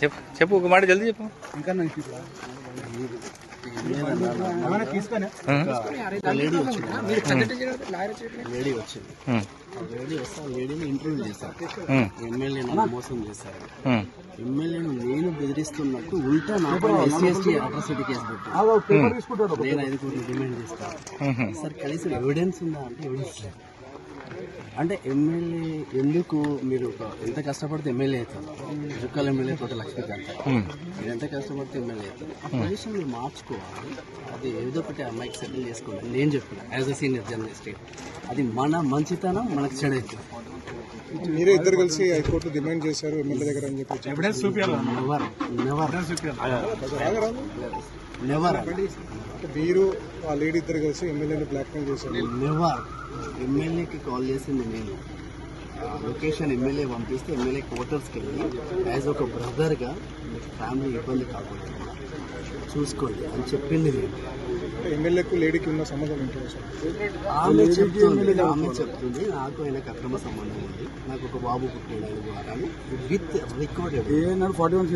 చెప్పు చెప్పు ఒక మాట జల్దీ చెప్పు. ఇంకా లేడీ వచ్చింది. లేడీ వచ్చింది. ఉం. ఆ లేడీ వస్తే ఆ లేడీని ఇంటర్వ్యూ చేశారు. ఉం. ఎమ్మెల్యేని మోసం చేశారు. ఎమ్మెల్యేను నేను బెదిరిస్తున్నట్టు ఉల్టా ఎస్సీ ఎస్టీ అట్రాసిటీ కేసు నేను డిమాండ్ చేస్తాను. సార్ కనీసం ఎవిడెన్స్ ఉందా అంటే ఎవిడెన్స్ లేదు. అంటే ఎమ్మెల్యే ఎందుకు మీరు ఎంత కష్టపడితే ఎమ్మెల్యే అవుతారు? జుక్కల ఎమ్మెల్యే తోట లక్ష్మీకాంత్. మీరు ఎంత కష్టపడితే ఎమ్మెల్యే అవుతారు? ఆ పొజిషన్ మీరు మార్చుకోవాలి. అది ఏదో ఒకటి అమ్మాయికి సెటిల్ చేసుకోవాలి. నేను చెప్పిన యాజ్ అ సీనియర్ జర్నలిస్ట్ అది మన మంచితనం మనకు చెడైతుంది మీరే ఇద్దరు కలిసి హైకోర్టు డిమాండ్ చేశారు ఎమ్మెల్యే దగ్గర అని చెప్పి ఎవిడెన్స్ నెవర్ నెవర్ నెవర్ అంటే మీరు ఆ లేడీ ఇద్దరు కలిసి ఎమ్మెల్యేని బ్లాక్మెయిల్ చేశారు. నెవర్ ఎమ్మెల్యేకి కాల్ చేసింది నేను ఆ లొకేషన్ ఎమ్మెల్యే పంపిస్తే ఎమ్మెల్యే క్వార్టర్స్కి వెళ్ళి యాజ్ ఒక బ్రదర్గా మీకు ఫ్యామిలీ ఇబ్బంది కాకూడదు చూసుకోండి అని చెప్పింది నేను. ఎమ్మెల్యేకు లేడీకి ఉన్న సంబంధం ఏంటో ఆమె చెప్తుంది ఆమె చెప్తుంది నాకు ఆయనకు అక్రమ సంబంధం ఉంది నాకు ఒక బాబు పుట్టిన ద్వారా విత్ రికార్డెడ్ ఫార్టీ వన్